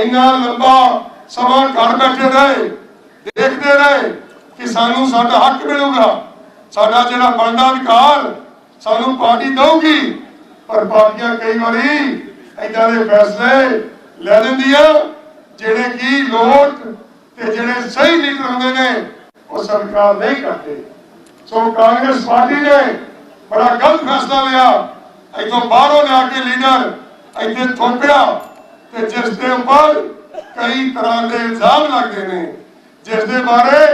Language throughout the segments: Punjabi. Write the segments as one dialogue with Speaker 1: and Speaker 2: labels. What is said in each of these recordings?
Speaker 1: ਇੰਨਾ ਲੰਬਾ ਸਮਾਂ ਘਰ ਬੈਠੇ ਰਹੇ, ਦੇਖਦੇ ਰਹੇ ਕਿ ਸਾਨੂੰ ਸਾਡਾ ਹੱਕ ਮਿਲੂਗਾ। ਸਾਡਾ ਜਿਹੜਾ ਬਣਦਾ ਅਧਿਕਾਰ ਸਾਨੂੰ ਪਾਰਟੀ ਦਊਗੀ। ਪਰ ਪਾਰਟੀਆਂ ਕਈ ਵਾਰੀ ਏਦਾਂ ਦੇ ਫੈਸਲੇ ਲੈ ਲੈਂਦੀਆਂ, ਜਿਹੜੇ ਕਿ ਲੋਕ ਤੇ ਜਿਹੜੇ ਸਹੀ ਲੀਡਰ ਹੁੰਦੇ ਨੇ, ਉਹ ਸਰਕਾਰ ਨਹੀਂ ਕਰਦੇ। ਸੋ ਕਾਂਗਰਸ ਪਾਰਟੀ ਨੇ ਬੜਾ ਗਲਤ ਫੈਸਲਾ ਲਿਆ। ਇਥੋਂ ਬਾਹਰੋਂ ਲਿਆ ਕੇ ਲੀਡਰ ਇੱਥੇ ਥੋਪਿਆ। ਤੇ ਜਿਸ ਦੇ ਉੱਪਰ ਕਈ ਤਰ੍ਹਾਂ ਦੇ ਇਲਜ਼ਾਮ ਲੱਗਦੇ ਨੇ, ਜਿਸ ਦੇ ਬਾਰੇ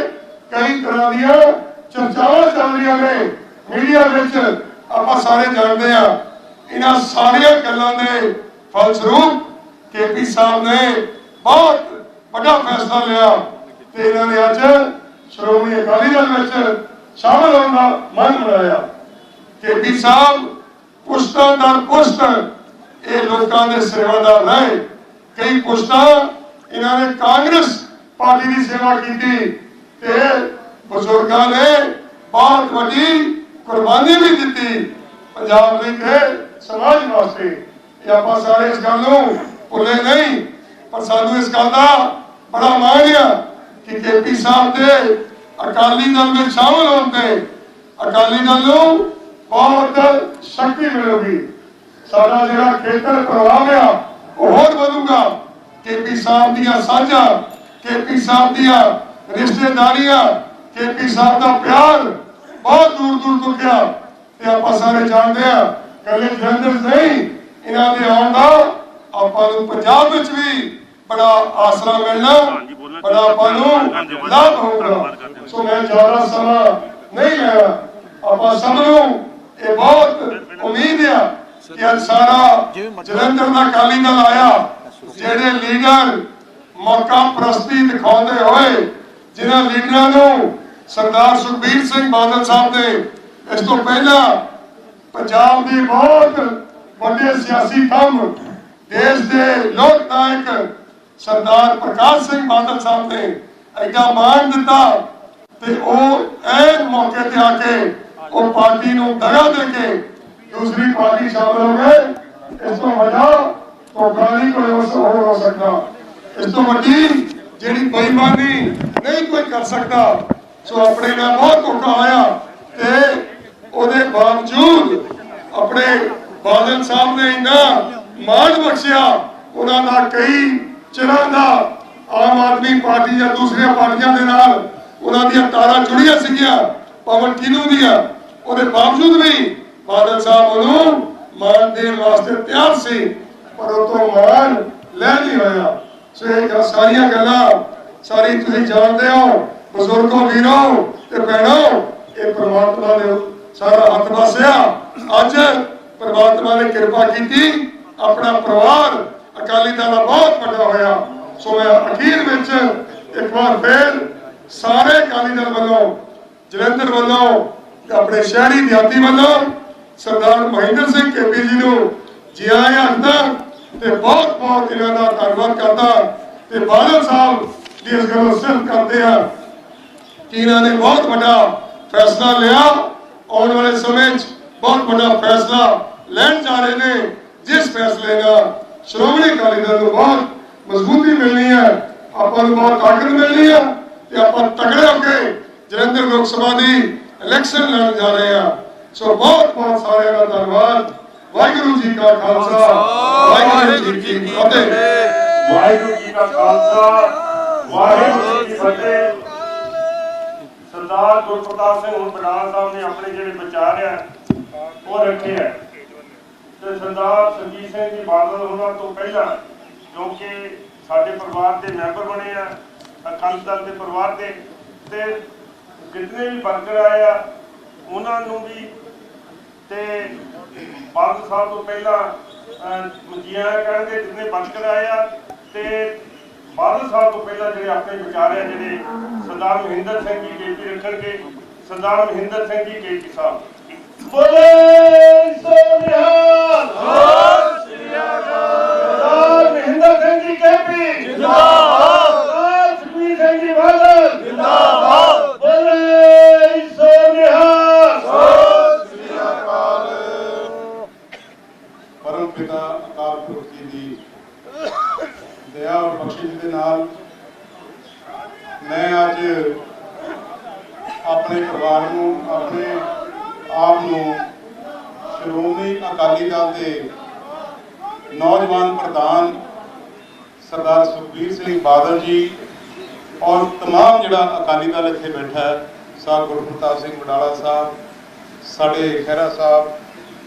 Speaker 1: ਕਈ ਤਰ੍ਹਾਂ ਦੀਆਂ ਚਰਚਾਵਾਂ ਚੱਲ ਰਹੀਆਂ ਨੇ। ਮੀਡੀਆ ਵਿੱਚ ਆਪਾਂ ਸਾਰੇ ਜਾਣਦੇ ਆ ਇਹਨਾਂ ਸਾਰੀਆਂ ਗੱਲਾਂ ਦੇ ਫਲਸਰੂਪ ਕੇਪੀ ਸਾਹਿਬ ਨੇ ਬਹੁਤ ਵੱਡਾ ਫੈਸਲਾ ਲਿਆ ਤੇ ਇਹਨਾਂ ਨੇ ਅੱਜ ਸ਼੍ਰੋਮਣੀ ਅਕਾਲੀ ਦਲ ਵਿੱਚ ਸ਼ਾਮਲ ਹੋਣ ਦਾ ਮਨ ਬਣਾਇਆ ਕੇਪੀ ਸਾਹਿਬ ਪੁਸ਼ਤਾਂ ਦਰ ਪੁਸ਼ਤ ਇਹ ਲੋਕਾਂ ਦੇ ਸੇਵਾਦਾਰ ਰਹੇ ਕਈ ਪੁਸ਼ਤਾਂ ਇਹਨਾਂ ਨੇ ਕਾਂਗਰਸ ਪਾਰਟੀ ਦੀ ਸੇਵਾ ਕੀਤੀ ਤੇ ਬਜ਼ੁਰਗਾਂ ਨੇ ਬਹੁਤ ਵੱਡੀ ਕੁਰਬਾਨੀ ਵੀ ਦਿੱਤੀ। ਪੰਜਾਬ ਲਈ ਤੇ ਸਮਾਜ ਵਾਸਤੇ। ਇਹ ਆਪਾਂ ਸਾਰੇ ਇਸ ਗੱਲ ਨੂੰ ਭੁੱਲੇ ਨਹੀਂ, ਪਰ ਸਾਨੂੰ ਇਸ ਗੱਲ ਦਾ ਬੜਾ ਮਾਣ ਆ ਕਿ ਕੇਪੀ ਸਾਹਿਬ ਦੇ ਅਕਾਲੀ ਦਲ ਵਿੱਚ ਸ਼ਾਮਲ ਹੋਣ ਤੇ ਅਕਾਲੀ ਦਲ ਨੂੰ ਬਹੁਤ ਸ਼ਕਤੀ ਮਿਲੂਗੀ। ਸਾਡਾ ਜਿਹੜਾ ਖੇਤਰ ਪ੍ਰਵਾਹ ਆ ਉਹ ਹੋਰ ਵਧੂਗਾ। ਕੇਪੀ ਸਾਹਿਬ ਦੀਆਂ ਸਾਂਝਾਂ ਕੇਪੀ ਸਾਹਿਬ ਦੀਆਂ ਰਿਸ਼ਤੇਦਾਰੀਆਂ ਕੇਪੀ ਸਾਹਿਬ ਦਾ ਪਿਆਰ ਬਹੁਤ ਦੂਰ ਦੂਰ ਤੱਕ ਗਿਆ। ਤੇ ਆਪਾਂ ਸਾਰੇ ਜਾਣਦੇ ਆ ਕੱਲੇ ਜਲੰਧਰ ਨਹੀਂ ਇਹਨਾਂ ਦੇ ਆਉਣ ਦਾ ਆਪਾਂ ਨੂੰ ਪੰਜਾਬ ਵਿੱਚ ਵੀ ਬੜਾ ਆਸਰਾ ਮਿਲਣਾ ਬੜਾ ਆਪਾਂ ਨੂੰ ਲਾਭ ਹੋਊਗਾ। ਸੋ ਮੈਂ ਜ਼ਿਆਦਾ ਸਮਾਂ ਨਹੀਂ ਲੈਣਾ। ਆਪਾਂ ਸਭ ਨੂੰ ਇਹ ਬਹੁਤ ਉਮੀਦ ਆ ਕਿ ਸਾਰਾ ਜਲੰਧਰ ਦਾ ਕਾਲੀ ਦਲ ਆਇਆ, ਜਿਹੜੇ ਲੀਡਰ ਮੌਕਾ ਪ੍ਰਸਤੀ ਦਿਖਾਉਂਦੇ ਹੋਏ, ਜਿਨ੍ਹਾਂ ਲੀਡਰਾਂ ਨੂੰ ਸਰਦਾਰ ਸੁਖਬੀਰ ਸਿੰਘ ਬਾਦਲ ਸਾਹਿਬ ਨੇ ਇਸ ਤੋਂ ਪਹਿਲਾਂ ਪੰਜਾਬ ਦੇ ਬਹੁਤ ਵੱਡੇ ਸਿਆਸੀ ਕੰਮ ਦੇਸ਼ ਦੇ ਲੋਕ ਨਾਇਕ ਸਰਦਾਰ ਪ੍ਰਕਾਸ਼ ਸਿੰਘ ਬਾਦਲ ਸਾਹਿਬ ਨੇ ਐਡਾ ਮਾਣ ਦਿੱਤਾ ਤੇ ਉਹ ਐਨ ਮੌਕੇ ਤੇ ਆ ਕੇ ਉਹ ਪਾਰਟੀ ਨੂੰ ਦਗਾ ਦੇ ਕੇ ਦੂਸਰੀ ਪਾਰਟੀ ਸ਼ਾਮਲ ਹੋ ਗਏ, ਇਸ ਤੋਂ ਵੱਡਾ ਧੋਖਾ ਨਹੀਂ ਕੋਈ ਹੋ ਹੋਰ ਹੋ ਸਕਦਾ। ਇਸ ਤੋਂ ਵੱਡੀ ਜਿਹੜੀ ਬੇਈਮਾਨੀ ਨਹੀਂ ਕੋਈ ਕਰ ਸਕਦਾ, ਸੋ ਆਪਣੇ ਨਾਲ ਬਹੁਤ ਧੋਖਾ ਹੋਇਆ ਤੇ ਉਹਦੇ ਬਾਵਜੂਦ ਆਪਣੇ ਬਾਦਲ ਸਾਹਿਬ ਨੇ ਇੰਨਾ ਮਾਣ ਬਖਸ਼ਿਆ, ਉਹਨਾਂ ਦਾ ਕਈ ਚਿਰਾਂ ਦਾ ਆਮ ਆਦਮੀ ਪਾਰਟੀ ਜਾਂ ਦੂਸਰੀਆਂ ਪਾਰਟੀਆਂ ਦੇ ਨਾਲ ਉਹਨਾਂ ਦੀਆਂ ਤਾਰਾਂ ਜੁੜੀਆਂ ਸੀਗੀਆਂ, ਪਵਨ ਕਿਨੂ ਦੀਆਂ, ਉਹਦੇ ਬਾਵਜੂਦ ਵੀ ਬਾਦਲ ਸਾਹਿਬ ਉਹਨੂੰ ਮਾਨ ਦੇਣ ਵਾਸਤੇ ਤਿਆਰ ਸੀ, ਪਰ ਉਹ ਤੋਂ ਮਾਨ ਲੈ ਨਹੀਂ ਹੋਇਆ। ਸੋ ਇਹ ਸਾਰੀਆਂ ਗੱਲਾਂ, ਸਾਰੀ ਤੁਸੀਂ ਜਾਣਦੇ ਹੋ, ਬਜ਼ੁਰਗੋ, ਵੀਰੋ ਤੇ ਭੈਣੋ, ਇਹ ਪ੍ਰਮਾਤਮਾ ਨੇ ਸਾਰਾ ਹੱਥ ਵਸਿਆ। ਅੱਜ ਪ੍ਰਮਾਤਮਾ ਨੇ ਕਿਰਪਾ ਕੀਤੀ, ਆਪਣਾ ਪਰਿਵਾਰ ਅਕਾਲੀ ਦਲ ਦਾ ਬਹੁਤ ਵੱਡਾ ਹੋਇਆ। ਸੋ ਮੈਂ ਅਖੀਰ ਵਿੱਚ ਇੱਕ ਵਾਰ ਫੇਰ ਸਾਰੇ ਅਕਾਲੀ ਦਲ ਵੱਲੋਂ, ਜਲੰਧਰ ਵੱਲੋਂ ਆਪਣੇ ਸ਼ਹਿਰੀ ਦਿਹਾਤੀ ਵੱਲੋਂ ਸਰਦਾਰ ਮਹਿੰਦਰ ਸਿੰਘ ਕੇਪੀ ਜੀ ਨੂੰ ਜੀ ਆਇਆਂ ਆਖਦਾ ਤੇ ਬਹੁਤ ਬਹੁਤ ਇਹਨਾਂ ਦਾ ਧੰਨਵਾਦ ਕਰਦਾ ਤੇ ਬਾਦਲ ਸਾਹਿਬ ਦੀ ਇਸ ਗੱਲੋਂ ਸਿਫਤ ਕਰਦੇ ਆ ਕਿ ਇਹਨਾਂ ਨੇ ਬਹੁਤ ਵੱਡਾ ਫੈਸਲਾ ਲਿਆ। ਆਉਣ ਵਾਲੇ ਸਮੇਂ 'ਚ ਬਹੁਤ ਵੱਡਾ ਫੈਸਲਾ ਲੈਣ ਜਾ ਰਹੇ ਨੇ। ਜਿਸ ਫੈਸਲੇ ਨਾਲ ਸ਼੍ਰੋਮਣੀ ਅਕਾਲੀ ਦਲ ਨੂੰ ਬਹੁਤ ਮਜ਼ਬੂਤੀ ਮਿਲਣੀ ਹੈ। ਆਪਾਂ ਨੂੰ ਬਹੁਤ ਤਾਕਤ ਮਿਲਣੀ ਹੈ ਤੇ ਆਪਾਂ ਤਗੜੇ ਹੋ ਕੇ ਜਲੰਧਰ ਲੋਕ ਸਭਾ ਦੀ ਇਲੈਕਸ਼ਨ ਲੜਨ ਜਾ ਰਹੇ ਆ ਸੋ ਬਹੁਤ ਬਹੁਤ ਸਾਰਿਆਂ ਦਾ ਧੰਨਵਾਦ। ਵਾਹਿਗੁਰੂ ਜੀ ਕਾ ਖਾਲਸਾ। ਵਾਹਿਗੁਰੂ ਜੀ ਕੀ ਫਤਿਹ।
Speaker 2: ਵਾਹਿਗੁਰੂ ਜੀ ਕਾ ਖਾਲਸਾ। ਵਾਹਿਗੁਰੂ ਜੀ ਕੀ ਫਤਿਹ। ਸਰਦਾਰ ਗੁਰਪ੍ਰਤਾਪ ਸਿੰਘ ਹੁਣ ਬਡਾਲ ਸਾਹਿਬ ਨੇ ਆਪਣੇ ਜਿਹੜੇ ਵਿਚਾਰ ਆ ਉਹ ਰੱਖੇ ਆ। ਤੇ ਸਰਦਾਰ ਸੰਜੀਤ ਸਿੰਘ ਜੀ ਬਾਦਲ ਉਹਨਾਂ ਤੋਂ ਪਹਿਲਾਂ ਜੋ ਕਿ ਸਾਡੇ ਪਰਿਵਾਰ ਦੇ ਮੈਂਬਰ ਬਣੇ ਆ ਅਕਾਲੀ ਦਲ ਦੇ ਪਰਿਵਾਰ ਦੇ ਤੇ ਜਿਤਨੇ ਵੀ ਵਰਕਰ ਆਏ ਆ ਉਹਨਾਂ ਨੂੰ ਵੀ ਤੇ ਬਾਦਲ ਸਾਹਿਬ ਤੋਂ ਪਹਿਲਾਂ ਮਜੀਆ ਕਹਿੰਦੇ ਜਿੰਨੇ ਵਰਕਰ ਆਏ ਆ ਤੇ ਬਾਦਲ ਸਾਹਿਬ ਤੋਂ ਪਹਿਲਾਂ ਜਿਹੜੇ ਆਪਣੇ ਵਿਚਾਰ ਆ ਜਿਹੜੇ ਸਰਦਾਰ ਮਹਿੰਦਰ ਸਿੰਘ ਜੀ ਕੇਪੀ ਰੱਖਣਗੇ ਸਰਦਾਰ ਮਹਿੰਦਰ ਸਿੰਘ ਜੀ ਕੇਪੀ ਸਾਹਿਬ। ਬੋਲੇ ਸੋਨਿਹਾਲ। ਸਰਦਾਰ ਮਹਿੰਦਰ ਸਿੰਘ ਜੀ ਕੇਪੀ। ਜਿੰਦਾਬਾਦ। ਸਰਦਾਰ ਸੁਖਬੀਰ ਸਿੰਘ ਜੀ ਬਾਦਲ। ਜਿੰਦਾਬਾਦ ਬੋਲੇ ਸੋਨਿਹਾਲ
Speaker 3: ਪਰਮ ਪਿਤਾ ਅਕਾਲ ਪੁਰਖ ਜੀ ਦੀ ਦਇਆ ਔਰ ਆਪਣੇ ਪਰਿਵਾਰ ਨੂੰ ਆਪਣੇ ਆਪ ਨੂੰ ਸ਼੍ਰੋਮਣੀ ਅਕਾਲੀ ਦਲ ਦੇ ਨੌਜਵਾਨ ਪ੍ਰਧਾਨ ਸਰਦਾਰ ਸੁਖਬੀਰ ਸਿੰਘ ਬਾਦਲ ਜੀ ਔਰ तमाम ਜਿਹੜਾ ਅਕਾਲੀ ਦਲ ਇੱਥੇ ਬੈਠਾ ਹੈ ਸਾਹਿਬ ਗੁਰਪ੍ਰਤਾਪ ਸਿੰਘ ਵਡਾਲਾ ਸਾਹਿਬ ਸਾਡੇ ਖਹਿਰਾ ਸਾਹਿਬ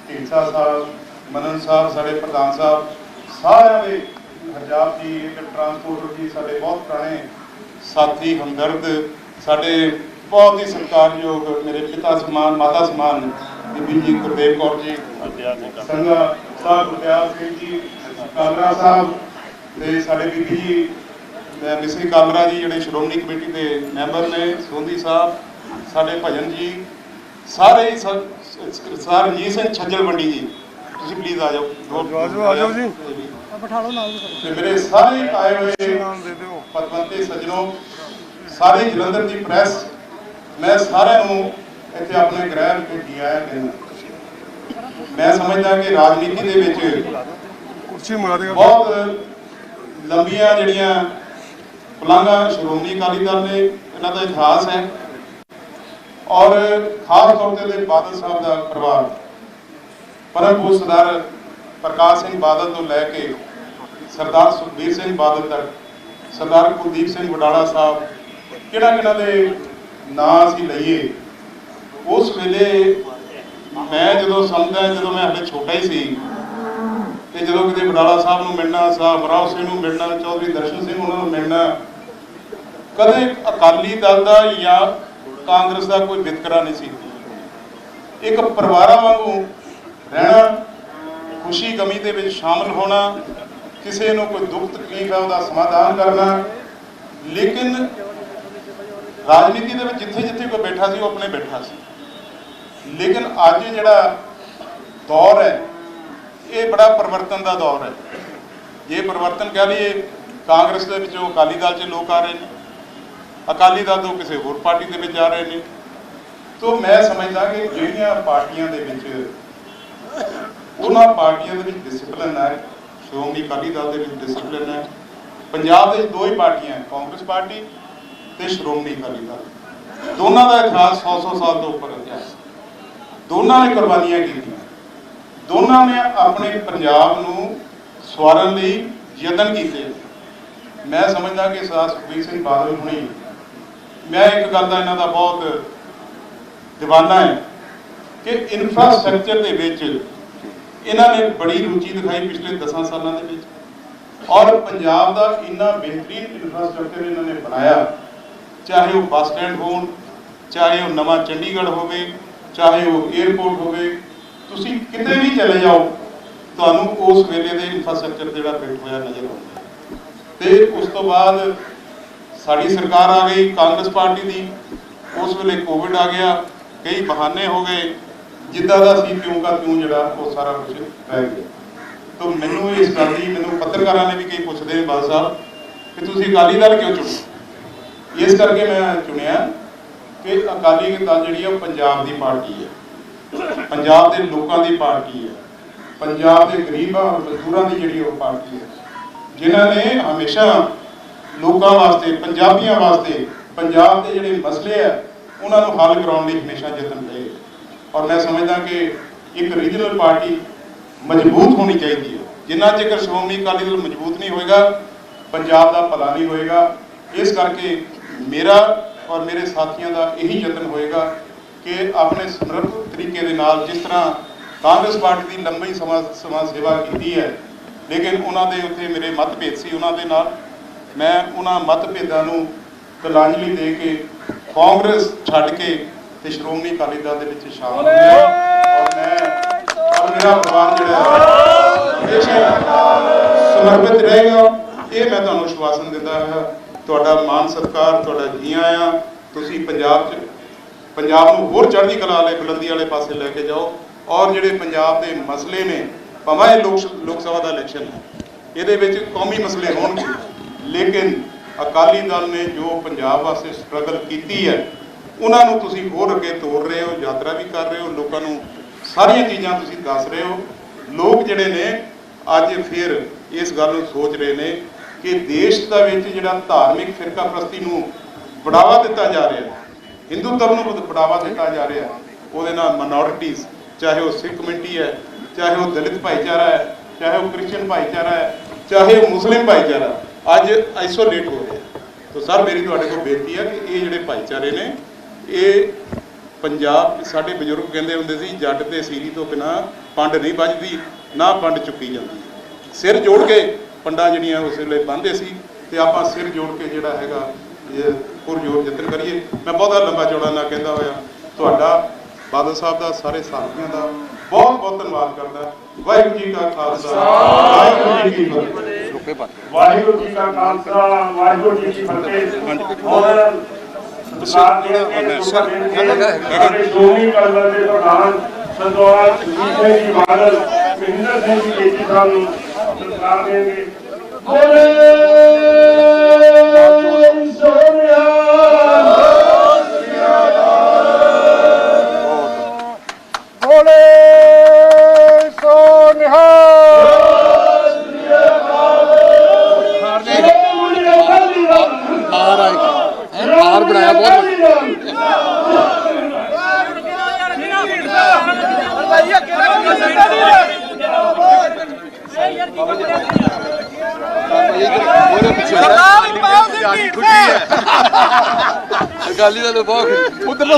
Speaker 3: ਢੀਂਡਸਾ ਸਾਹਿਬ ਮਨਨ ਸਾਹਿਬ ਸਾਡੇ ਪ੍ਰਧਾਨ ਸਾਹਿਬ ਸਾਰਿਆਂ ਦੇ ਹਰਜਾਬ ਜੀ ਇੱਕ ਟਰਾਂਸਪੋਰਟਰ ਜੀ ਸਾਡੇ ਬਹੁਤ ਪੁਰਾਣੇ ਸਾਥੀ ਹਮਦਰਦ ਸਾਡੇ ਬਹੁਤ ਹੀ ਸਤਿਕਾਰਯੋਗ ਮੇਰੇ ਪਿਤਾ ਸਮਾਨ ਮਾਤਾ ਸਮਾਨ ਬੀਬੀ ਜੀ ਗੁਰਦੇਵ ਕੌਰ ਜੀ ਸੰਗਾ ਸਾਹਿਬ ਗੁਰਦਿਆਲ ਸਿੰਘ ਜੀ ਕਾਲਰਾ ਸਾਹਿਬ ਤੇ ਸਾਡੇ ਬੀਬੀ ਜੀ ਅਹ ਮਿਸਰੀ ਕਾਲਰਾ ਜੀ ਜਿਹੜੇ ਸ਼੍ਰੋਮਣੀ ਕਮੇਟੀ ਦੇ ਮੈਂਬਰ ਨੇ ਸੋਂਦੀ ਸਾਹਿਬ ਸਾਡੇ ਭਜਨ ਜੀ ਸਾਰੇ ਹੀ ਸਰ ਰਣਜੀਤ ਸਿੰਘ ਛੱਜਲ ਮੰਡੀ ਜੀ। ਤੁਸੀਂ ਪਲੀਜ਼ ਆ ਜਾਓ।
Speaker 4: ਆ ਜਾਓ, ਆ ਜਾਓ ਜੀ।
Speaker 5: ਬਿਠਾ ਲਓ ਨਾਲ
Speaker 3: ਤੇ ਮੇਰੇ ਸਾਰੇ ਆਏ ਹੋਏ ਪਤਵੰਤੇ ਸੱਜਣੋ ਸਾਰੇ ਜਲੰਧਰ ਦੀ ਪ੍ਰੈਸ ਮੈਂ ਸਾਰਿਆਂ ਨੂੰ ਇੱਥੇ ਆਪਣੇ ਗ੍ਰਹਿ ਜੀ ਆਇਆਂ ਕਹਿੰਦਾ ਮੈਂ ਸਮਝਦਾ ਕਿ ਰਾਜਨੀਤੀ ਦੇ ਵਿੱਚ
Speaker 4: ਕੁਰਸੀ ਮੰਗਾ ਦੇਗਾ।
Speaker 3: ਬਹੁਤ ਲੰਬੀਆਂ ਜਿਹੜੀਆਂ ਪੁਲਾਂਘਾਂ ਸ਼੍ਰੋਮਣੀ ਅਕਾਲੀ ਦਲ ਨੇ, ਇਹਨਾਂ ਦਾ ਇਤਿਹਾਸ ਹੈ। ਔਰ ਖਾਸ ਤੌਰ ਤੇ ਦੇ ਬਾਦਲ ਸਾਹਿਬ ਦਾ ਪਰਿਵਾਰ। ਪਰਮ ਪੂਜ ਸਰਦਾਰ ਪ੍ਰਕਾਸ਼ ਸਿੰਘ ਬਾਦਲ ਤੋਂ ਲੈ ਕੇ ਸਰਦਾਰ ਸੁਖਬੀਰ ਸਿੰਘ ਬਾਦਲ ਤੱਕ, ਸਰਦਾਰ ਕੁਲਦੀਪ ਸਿੰਘ ਵਡਾਲਾ ਸਾਹਿਬ ਕਿਹੜਾ ਕਿਹੜਾ ਦੇ ਨਾਂ ਅਸੀਂ ਲਈਏ। ਉਸ ਵੇਲੇ ਮੈਂ ਜਦੋਂ ਸਮਝਦਾ ਜਦੋਂ ਮੈਂ ਹਲੇ ਛੋਟਾ ਹੀ ਸੀ, ਤੇ ਜਦੋਂ ਕਿਤੇ ਵਡਾਲਾ ਸਾਹਿਬ ਨੂੰ ਮਿਲਣਾ, ਸਾਹਿਬ ਰਾਓ ਸਿੰਘ ਨੂੰ ਮਿਲਣਾ, ਚੌਧਰੀ ਦਰਸ਼ਨ ਸਿੰਘ ਉਹਨਾਂ ਨੂੰ ਮਿਲਣਾ ਕਦੇ ਅਕਾਲੀ ਦਲ ਦਾ ਜਾਂ ਕਾਂਗਰਸ ਦਾ ਕੋਈ ਵਿਤਕਰਾ ਨਹੀਂ ਸੀ। ਇੱਕ ਪਰਿਵਾਰਾਂ ਵਾਂਗੂ ਰਹਿਣਾ, ਖੁਸ਼ੀ ਗਮੀ ਦੇ ਵਿੱਚ ਸ਼ਾਮਲ ਹੋਣਾ, ਕਿਸੇ ਨੂੰ ਕੋਈ ਦੁੱਖ ਤਕਲੀਫ ਹੈ ਉਹਦਾ ਸਮਾਧਾਨ ਕਰਨਾ। ਲੇਕਿਨ ਰਾਜਨੀਤੀ ਦੇ ਵਿੱਚ ਜਿੱਥੇ ਜਿੱਥੇ ਕੋਈ ਬੈਠਾ ਸੀ, ਉਹ ਆਪਣੇ ਬੈਠਾ ਸੀ। ਲੇਕਿਨ ਅੱਜ ਜਿਹੜਾ ਦੌਰ ਹੈ, ਇਹ ਬੜਾ ਪਰਿਵਰਤਨ ਦਾ ਦੌਰ ਹੈ। ਇਹ ਪਰਿਵਰਤਨ ਕਹਿ ਲਈਏ, ਕਾਂਗਰਸ ਦੇ ਵਿੱਚੋਂ ਅਕਾਲੀ ਦਲ 'ਚ ਲੋਕ ਆ ਰਹੇ ਨੇ ਅਕਾਲੀ ਦਲ ਤੋਂ ਕਿਸੇ ਹੋਰ ਪਾਰਟੀ ਦੇ ਵਿੱਚ ਆ ਰਹੇ ਨੇ। ਤੋਂ ਮੈਂ ਸਮਝਦਾ ਕਿ ਜਿਹੜੀਆਂ ਪਾਰਟੀਆਂ ਦੇ ਵਿੱਚ, ਉਹਨਾਂ ਪਾਰਟੀਆਂ ਦੇ ਵਿੱਚ ਡਿਸਪਲਿਨ ਹੈ, ਸ਼੍ਰੋਮਣੀ ਅਕਾਲੀ ਦਲ ਦੇ ਵਿੱਚ ਡਿਸਪਲਿਨ ਹੈ। ਪੰਜਾਬ ਦੇ ਦੋ ਹੀ ਪਾਰਟੀਆਂ ਕਾਂਗਰਸ ਪਾਰਟੀ ਤੇ ਸ਼੍ਰੋਮਣੀ ਅਕਾਲੀ ਦਲ। ਦੋਨਾਂ ਦਾ ਇਤਿਹਾਸ 100-100 ਸਾਲ ਤੋਂ ਉੱਪਰ ਇਤਿਹਾਸ ਦੋਨਾਂ ਨੇ ਕੁਰਬਾਨੀਆਂ ਕੀਤੀਆਂ। ਦੋਨਾਂ ਨੇ ਆਪਣੇ ਪੰਜਾਬ ਨੂੰ ਸਵਾਰਨ ਲਈ ਯਤਨ ਕੀਤੇ। ਮੈਂ ਸਮਝਦਾ ਕਿ ਸਰਦਾਰ ਸੁਖਬੀਰ ਸਿੰਘ ਬਾਦਲ ਹੁਣੀ ਮੈਂ ਇੱਕ ਗੱਲ ਦਾ ਇਹਨਾਂ ਦਾ ਬਹੁਤ دیਵਾਨਾ ਹੈ ਕਿ ਇਨਫਰਾਸਟ੍ਰਕਚਰ ਦੇ ਵਿੱਚ ਇਹਨਾਂ ਨੇ ਬੜੀ ਰੁਚੀ ਦਿਖਾਈ ਪਿਛਲੇ 10 ਸਾਲਾਂ ਦੇ ਵਿੱਚ। ਔਰ ਪੰਜਾਬ ਦਾ ਇੰਨਾ ਬਿਹਤਰੀਨ ਇਨਫਰਾਸਟ੍ਰਕਚਰ ਇਹਨਾਂ ਨੇ ਬਣਾਇਆ। ਚਾਹੇ ਉਹ ਬੱਸ ਸਟੈਂਡ ਹੋਣ, ਚਾਹੇ ਉਹ ਨਵਾਂ ਚੰਡੀਗੜ੍ਹ ਹੋਵੇ, ਚਾਹੇ ਉਹ 에어ਪੋਰਟ ਹੋਵੇ, ਤੁਸੀਂ ਕਿਤੇ ਵੀ ਚਲੇ ਜਾਓ, ਤੁਹਾਨੂੰ ਉਸ ਵੇਲੇ ਦੇ ਇਨਫਰਾਸਟ੍ਰਕਚਰ ਜਿਹੜਾ ਬਿਲਡ ਹੋਇਆ ਨਜ਼ਰ ਆਉਂਦਾ। ਤੇ ਉਸ ਤੋਂ ਬਾਅਦ ਸਾਡੀ ਸਰਕਾਰ ਆ ਗਈ, ਕਾਂਗਰਸ ਪਾਰਟੀ ਦੀ। ਉਸ ਵੇਲੇ ਕੋਵਿਡ ਆ ਗਿਆ, ਕਈ ਬਹਾਨੇ ਹੋ ਗਏ। ਜਿੱਦਾਂ ਦਾ ਸੀ ਕਿਉਂ ਕਾ ਕਿਉਂ ਜਿਹੜਾ, ਉਹ ਸਾਰਾ ਕੁਝ ਰਹਿ ਗਿਆ। ਤੋਂ ਮੈਨੂੰ ਇਸ ਗੱਲ ਦੀ ਮੈਨੂੰ ਪੱਤਰਕਾਰਾਂ ਨੇ ਵੀ ਕਈ ਪੁੱਛਦੇ ਨੇ ਬਾਦ ਸਾਹਿਬ, ਕਿ ਤੁਸੀਂ ਅਕਾਲੀ ਦਲ ਕਿਉਂ ਚੁਣੇ? ਇਸ ਕਰਕੇ ਮੈਂ ਚੁਣਿਆ ਕਿ ਅਕਾਲੀ ਦਲ ਜਿਹੜੀ ਆ ਪੰਜਾਬ ਦੀ ਪਾਰਟੀ ਹੈ ਪੰਜਾਬ ਦੇ ਲੋਕਾਂ ਦੀ ਪਾਰਟੀ ਹੈ ਪੰਜਾਬ ਦੇ ਗਰੀਬਾਂ ਮਜ਼ਦੂਰਾਂ ਦੀ ਜਿਹੜੀ ਉਹ ਪਾਰਟੀ ਹੈ ਜਿਨ੍ਹਾਂ ਨੇ ਹਮੇਸ਼ਾ ਲੋਕਾਂ ਵਾਸਤੇ, ਪੰਜਾਬੀਆਂ ਵਾਸਤੇ, ਪੰਜਾਬ ਦੇ ਜਿਹੜੇ ਮਸਲੇ ਆ, ਉਹਨਾਂ ਨੂੰ ਹੱਲ ਕਰਾਉਣ ਲਈ ਹਮੇਸ਼ਾ ਯਤਨ ਰਹੇ। ਔਰ ਮੈਂ ਸਮਝਦਾ ਕਿ ਇੱਕ ਰੀਜਨਲ ਪਾਰਟੀ ਮਜ਼ਬੂਤ ਹੋਣੀ ਚਾਹੀਦੀ ਹੈ। ਜਿੰਨਾ ਚਿਰ ਸ਼੍ਰੋਮਣੀ ਅਕਾਲੀ ਦਲ ਮਜ਼ਬੂਤ ਨਹੀਂ ਹੋਏਗਾ, ਪੰਜਾਬ ਦਾ ਭਲਾ ਨਹੀਂ ਹੋਏਗਾ। ਇਸ ਕਰਕੇ ਮੇਰਾ ਔਰ ਮੇਰੇ ਸਾਥੀਆਂ ਦਾ ਇਹੀ ਯਤਨ ਹੋਏਗਾ ਕਿ ਆਪਣੇ ਸਮਰੱਥ ਤਰੀਕੇ ਦੇ ਨਾਲ ਜਿਸ ਤਰ੍ਹਾਂ ਕਾਂਗਰਸ ਪਾਰਟੀ ਦੀ ਲੰਬੀ ਸਮਾਂ ਸਮਾਂ ਸੇਵਾ ਕੀਤੀ ਹੈ, ਲੇਕਿਨ ਉਹਨਾਂ ਦੇ ਉੱਤੇ ਮੇਰੇ ਮਤਭੇਦ ਸੀ, ਉਹਨਾਂ ਦੇ ਨਾਲ ਮੈਂ ਉਹਨਾਂ ਮਤਭੇਦਾਂ ਨੂੰ ਕਲਾਂਜਲੀ ਦੇ ਕੇ ਕਾਂਗਰਸ ਛੱਡ ਕੇ ਤੇ ਸ਼੍ਰੋਮਣੀ ਅਕਾਲੀ ਦਲ ਦੇ ਵਿੱਚ ਸ਼ਾਮਲ ਹੋਇਆ। ਔਰ ਮੈਂ ਔਰ ਮੇਰਾ ਪਰਿਵਾਰ ਜਿਹੜਾ ਹੈ ਹਮੇਸ਼ਾ ਸਮਰਪਿਤ ਰਹੇਗਾ ਇਹ ਮੈਂ ਤੁਹਾਨੂੰ ਵਿਸ਼ਵਾਸਨ ਦਿੰਦਾ ਹਾਂ ਤੁਹਾਡਾ ਮਾਨ ਸਤਿਕਾਰ ਤੁਹਾਡਾ ਜੀ ਆਇਆਂ ਤੁਸੀਂ ਪੰਜਾਬ 'ਚ ਪੰਜਾਬ ਨੂੰ ਹੋਰ ਚੜ੍ਹਦੀ ਕਲਾ ਵਾਲੇ ਬੁਲੰਦੀ ਵਾਲੇ ਪਾਸੇ ਲੈ ਕੇ ਜਾਓ। ਔਰ ਜਿਹੜੇ ਪੰਜਾਬ ਦੇ ਮਸਲੇ ਨੇ ਭਾਵੇਂ ਇਹ ਲੋਕ ਲੋਕ ਸਭਾ ਦਾ ਇਲੈਕਸ਼ਨ ਹੈ ਇਹਦੇ ਵਿੱਚ ਕੌਮੀ ਮਸਲੇ ਹੋਣਗੇ। ਲੇਕਿਨ ਅਕਾਲੀ ਦਲ ਨੇ ਜੋ ਪੰਜਾਬ ਵਾਸਤੇ ਸਟਰਗਲ ਕੀਤੀ ਹੈ, ਉਹਨਾਂ ਨੂੰ ਤੁਸੀਂ ਹੋਰ ਅੱਗੇ ਤੋੜ ਰਹੇ ਹੋ, ਯਾਤਰਾ ਵੀ ਕਰ ਰਹੇ ਹੋ, ਲੋਕਾਂ ਨੂੰ ਸਾਰੀਆਂ ਚੀਜ਼ਾਂ ਤੁਸੀਂ ਦੱਸ ਰਹੇ ਹੋ। ਲੋਕ ਜਿਹੜੇ ਨੇ, ਅੱਜ ਫਿਰ ਇਸ ਗੱਲ ਨੂੰ ਸੋਚ ਰਹੇ ਨੇ ਕਿ ਦੇਸ਼ ਦਾ ਵਿੱਚ ਜਿਹੜਾ ਧਾਰਮਿਕ ਫਿਰਕਾ ਫਿਰਕਾਪ੍ਰਸਤੀ ਨੂੰ ਬੜਾਵਾ ਦਿੱਤਾ ਜਾ ਰਿਹਾ ਹੈ ਧਰਮ ਨੂੰ ਬੜ- ਬੜਾਵਾ ਦਿੱਤਾ ਜਾ ਰਿਹਾ ਉਹਦੇ ਨਾਲ ਮਾਈਨੋਰਿਟੀਜ਼ ਚਾਹੇ ਉਹ ਸਿੱਖ ਕਮਿਊਨਿਟੀ ਹੈ, ਚਾਹੇ ਉਹ ਦਲਿਤ ਭਾਈਚਾਰਾ ਹੈ, ਚਾਹੇ ਉਹ ਕ੍ਰਿਸਚੀਅਨ ਭਾਈਚਾਰਾ ਹੈ, ਚਾਹੇ ਉਹ ਮੁਸਲਿਮ ਭਾਈਚਾਰਾ ਅੱਜ ਆਈਸੋਲੇਟ ਹੋ ਰਿਹਾ ਤਾਂ ਸਰ ਮੇਰੀ ਤੁਹਾਡੇ ਕੋਲ ਬੇਨਤੀ ਹੈ ਕਿ ਇਹ ਜਿਹੜੇ ਭਾਈਚਾਰੇ ਨੇ ਇਹ ਪੰਜਾਬ ਸਾਡੇ ਬਜ਼ੁਰਗ ਕਹਿੰਦੇ ਹੁੰਦੇ ਸੀ ਜੱਟ ਤੇ ਸੀਰੀ ਤੋਂ ਬਿਨਾ ਪੰਡ ਨਹੀਂ ਵੱਜਦੀ ਨਾ ਪੰਡ ਚੁੱਕੀ ਜਾਂਦੀ। ਸਿਰ ਜੋੜ ਕੇ ਪੰਡਾਂ ਜਿਹੜੀਆਂ ਉਸ ਵੇਲੇ ਬੰਨ੍ਹਦੇ ਸੀ ਤੇ ਆਪਾਂ ਸਿਰ ਜੋੜ ਕੇ ਜਿਹੜਾ ਹੈਗਾ ਇਹ ਪੁਰਜੋਰ ਯਤਨ ਕਰੀਏ। ਮੈਂ ਬਹੁਤਾ ਲੰਬਾ ਚੌੜਾ ਨਾ ਕਹਿੰਦਾ ਹੋਇਆ। ਤੁਹਾਡਾ ਬਾਦਲ ਸਾਹਿਬ ਦਾ ਸਾਰੇ ਸਾਥੀਆਂ ਦਾ ਬਹੁਤ ਬਹੁਤ ਧੰਨਵਾਦ ਕਰਦਾ। ਵਾਹਿਗੁਰੂ ਜੀ ਕਾ ਖਾਲਸਾ ਵਾਹਿਗੁਰੂ ਜੀ ਕੀ ਫਤਿਹ।
Speaker 2: ਵਾਹਿਗੁਰੂ ਜੀ ਕਾ ਖਾਲਸਾ ਵਾਹਿਗੁਰੂ ਜੀ ਕੀ ਫਤਿਹ। ਹੁਣ ਸਰਕਾਰ ਦੇ ਅੱਗੇ ਸਾਡੇ ਸ਼੍ਰੋਮਣੀ ਕਲਬਰ ਦੇ ਪ੍ਰਧਾਨ ਸਰਦਾਰ ਸਿੰਘ ਜੀ ਬਾਦਲ ਮਹਿੰਦਰ ਸਿੰਘ ਜੀ ਕੇਜੀ ਸਾਹਿਬ ਨੂੰ ਸਰਕਾਰ ਦੇਣਗੇ। ਬੋਲੇ ਸੋਨਿਆ
Speaker 4: ਬੋਲੇ ਸੋ ਨਿਹਾਲ
Speaker 2: ਹਾਰ ਬਣਾਇਆ ਬਹੁਤ
Speaker 5: ਅਕਾਲੀ ਦਲ ਬਹੁਤ ਉਧਰ ਦਾ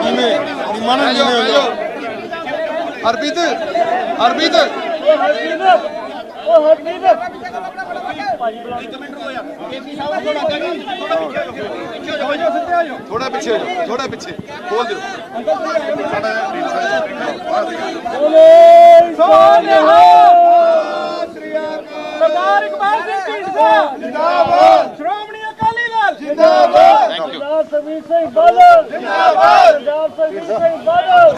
Speaker 4: ਨੀਵੇਂ ਹੋ ਜਾਓ ਨੀਵੇਂ ਨਿਮਾਨ ਨੀਵੇਂ ਹੋ। ਜਾਓ
Speaker 5: ਹਰਬੀਤ ਹਰਬੀਤ ਥੋੜਾ ਪਿੱਛੇ ਹੋ ਜਾਓ ਥੋੜਾ ਪਿੱਛੇ। ਖੋਲ ਦਿਓ।
Speaker 6: ਸਰਦਾਰ ਇਕਬਾਲ ਸਿੰਘ ਢੀਂਡਸਾ। ਜਿੰਦਾਬਾਦ। ਸ਼੍ਰੋਮਣੀ ਅਕਾਲੀ ਦਲ ਜਿੰਦਾਬਾਦ। ਸਰਦਾਰ ਸਰਵੀਰ ਸਿੰਘ ਬਾਦਲ। ਜਿੰਦਾਬਾਦ। ਸਰਦਾਰ ਸਰਵੀਰ ਸਿੰਘ ਬਾਦਲ।